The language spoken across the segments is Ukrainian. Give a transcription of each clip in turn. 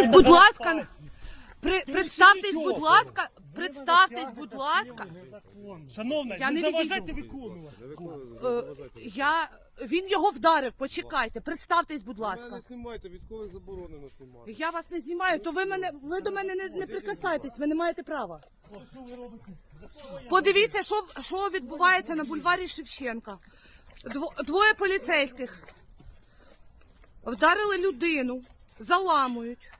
Представтесь, будь ласка. При, представтесь, будь ласка. Представтесь, будь ласка. Шановна, Я не не заважайте виконувати. Е, я він його вдарив. Почекайте. Представтесь, будь Мене ласка. не знімайте, військових заборонено знімати. Я вас не знімаю, то ви мене ви до мене не, не прикасайтесь, ви не маєте права. Подивіться, що, що відбувається на бульварі Шевченка. Дво- двоє поліцейських вдарили людину, заламують.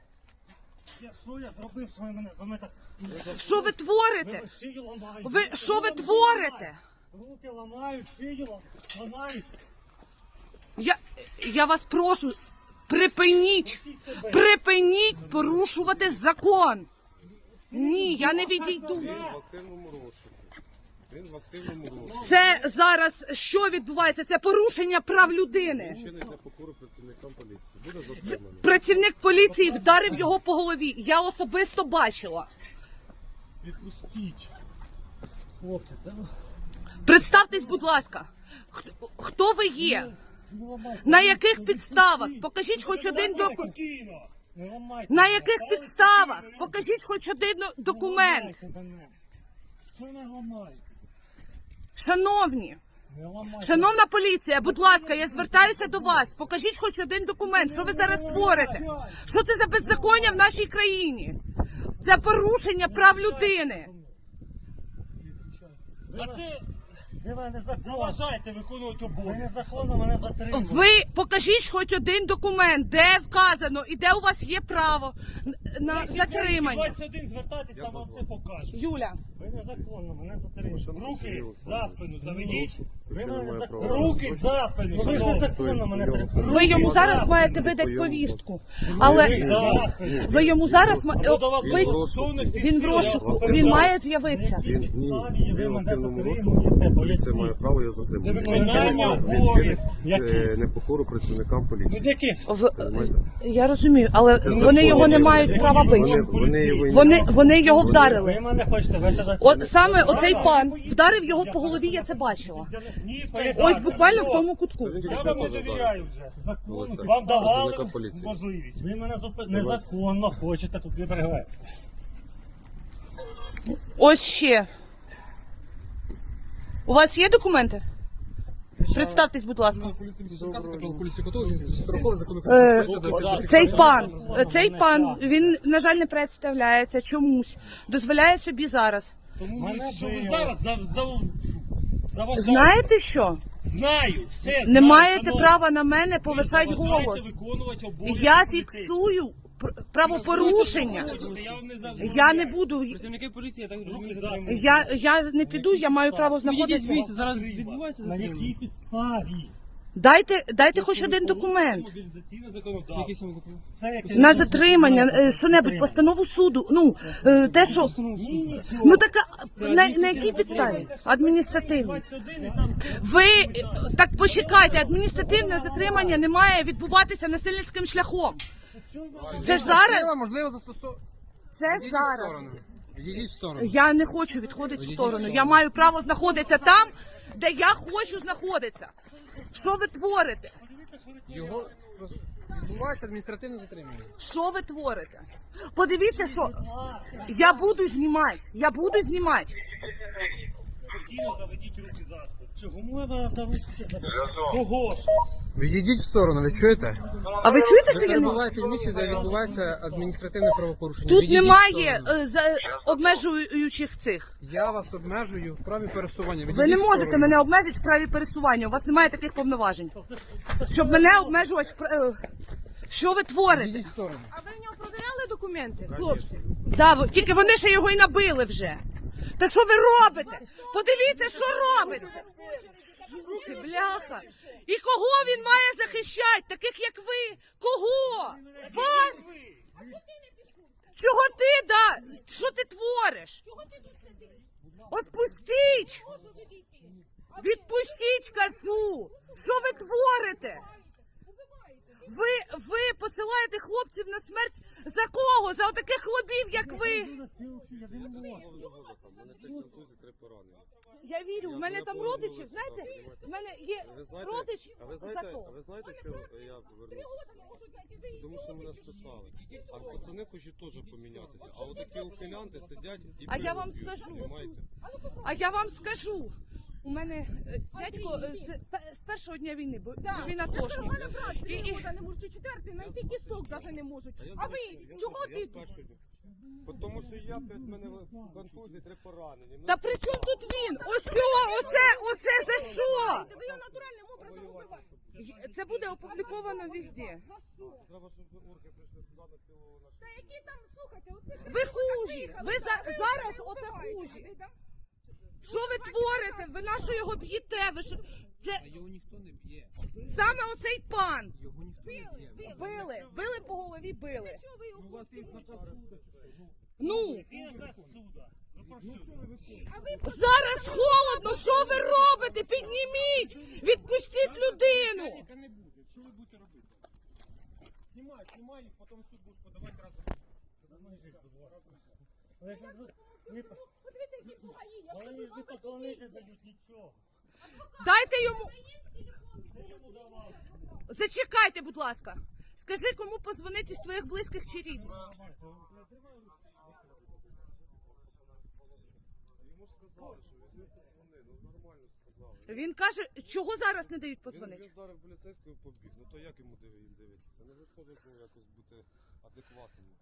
Я що я зробив, що ви мене за мене так Що ви творите? шию? Ви що ви творите? Руки ламають, шию ламають. Я, я вас прошу, припиніть, припиніть порушувати закон. Ні, я не відійду. В активному розшуку. Він в активному розшуку. Це зараз що відбувається? Це порушення прав людини. Чинить непокору працівникам поліції. Буде затриманий. Працівник поліції вдарив його по голові. Я особисто бачила. Відпустіть. Хлопці, це Представтесь, будь ласка, хто, хто ви є? не ламайте. На яких підставах? Покажіть хоч один документ. Спокійно. Не ламайте. На мене. яких Та підставах? Покажіть хоч один Не документ. ламайте мене. Що не ламаєте? Шановні, шановна поліція, будь ласка, я звертаюся до вас. Покажіть хоч один документ. Що ви зараз творите? Що це за беззаконня в нашій країні? Це порушення прав людини. А це... Ви мене. Заважаєте виконувати обов'язки. Ви незаконно мене затримали. Ви покажіть хоч один документ, де вказано і де у вас є право на затримання. 21 звертайтесь, там вам все покажуть. Юля, Ви незаконно мене затримали. Руки за спину заведіть. Ви мене незаконно. Руки за спину. Ви ж Тобто, незаконно мене його- ви йому зараз маєте видати повістку, але ви йому зараз ма- Ну, до вас ви- було він в я розшуку, він має з'явитися. Він, ні, він в активному розшуку. Поліція має право його затримати. Він виконання чинить- він чинить, Яких? е, непокору працівникам поліції. Від яких? В- Розумієте? я розумію, але вони законно. його не мають права бити. вони його і- Вони, вони його вдарили. Ви мене хочете висадити? От саме оцей пан вдарив його по голові, я це бачила. Ні, Ось буквально в тому кутку. Я вам не довіряю вже. Закону. Вам давали Працівника поліції. можливість. Ви мене зупи- незаконно хочете тут відрегвести. Ось ще. У вас є документи? Представтесь, будь ласка. Е, Цей пан, е, цей пан, він, на жаль, не представляється чомусь. Дозволяє собі зараз. Тому Мене що ви били. зараз за, за, заважаєте. Знаєте що? Знаю, все Не маєте шановні. права на мене Ви заважаєте голос. виконувати обов'язки Я поліцейських. фіксую пр- правопорушення. Я вам не забороняю. Я не буду. Працівники поліції, я так розумію, за затримують. Я, я не піду, я маю право знаходитися. звідси, зараз відбувається На затримання. якій підставі? Дайте, дайте хоч один документ. Мобілізаційне законодавство. Який саме документ? Це яке На затримання, е, що-небудь, постанову суду. Ну, е, те, що. Ну така на, на якій підставі? Адміністративні. Ви е, так почекайте, адміністративне затримання не має відбуватися насильницьким шляхом. Це зараз. Сила, можливо, застосовувати. Це зараз. Відійдіть в сторону. Я не хочу відходити в сторону. Я маю право знаходитися там, де я хочу знаходитися. Що ви творите? Його роз- відбувається адміністративне затримання. Що ви творите? Подивіться, що я буду знімати. Я буду знімати. Спокійно заведіть руки за спину. Чому ви мене давите? Кого ж? Відійдіть в сторону, ви чуєте? А ви чуєте, що я не- перебуваєте в місці, де відбувається адміністративне правопорушення. тут Відійдіть в немає сторону. е, за- обмежуючих цих? Я вас обмежую в праві пересування. Ви Відійдіть не в можете сторону. мене обмежити в праві пересування. У вас немає таких повноважень. Щоб мене обмежувати в пра- е, Що ви творите? Відійдіть в сторону. А ви в нього провіряли документи, хлопці? Да, ви- тільки вони ще його і набили вже. Та що ви робите? Подивіться, що робиться. Суки, бляха. І кого він має захищати, таких як ви? Кого? Вас? Чого ти, да? Що ти твориш? Отпустіть! Відпустіть, кажу! Що ви творите? Ви, ви посилаєте хлопців на смерть За кого? За отаких хлопів, як ви? Я вірю, в мене там родичі, знаєте, в мене є родич а ви за знаєте, а то. ви знаєте, що я вернувся? Тому що мене списали. А пацани хочуть теж помінятися. А от такі ухилянти сидять і А я вам скажу. А я вам скажу. У мене е, дядько е, з, пе- з першого дня війни, бо він атошник. І, і, Года не можуть, чи четвертий, знайти кісток навіть не можуть. А ви я чого ти? Тому що я п'ять мене в контузії, три поранені. Ну, та при чому тут він? Ось цього, оце, оце за що? Ви його натуральним образом убиваєте. Це буде опубліковано везде. Треба, щоб орки прийшли сюди на цілу нашу. Та які там, слухайте, оце... Ви хужі. Ви за, зараз оце хужі. Що ви творите? Ви на що його б'єте? Ви що? Це А його ніхто не б'є. саме оцей пан. Його ніхто не б'є. Били, били по голові, били. Чого ви його Ну, Яка суда? Ви про що? А ви зараз холодно. Що ви робите? Підніміть! Відпустіть людину! не буде. Що ви будете робити? Знімай, знімай їх, потім в суд будеш подавати разом. Ви ж не- скажу не позвонити дають нічого. Дайте йому. Зачекайте, будь ласка. Скажи, кому позвонити з твоїх близьких чи рідних. Йому сказали, що візьми позвони, ну нормально сказали. Він каже, чого зараз не дають позвонити. він вдарив поліцейського і побіг. Ну то як йому дивитися? Ви ж теж ну, якось бути адекватними.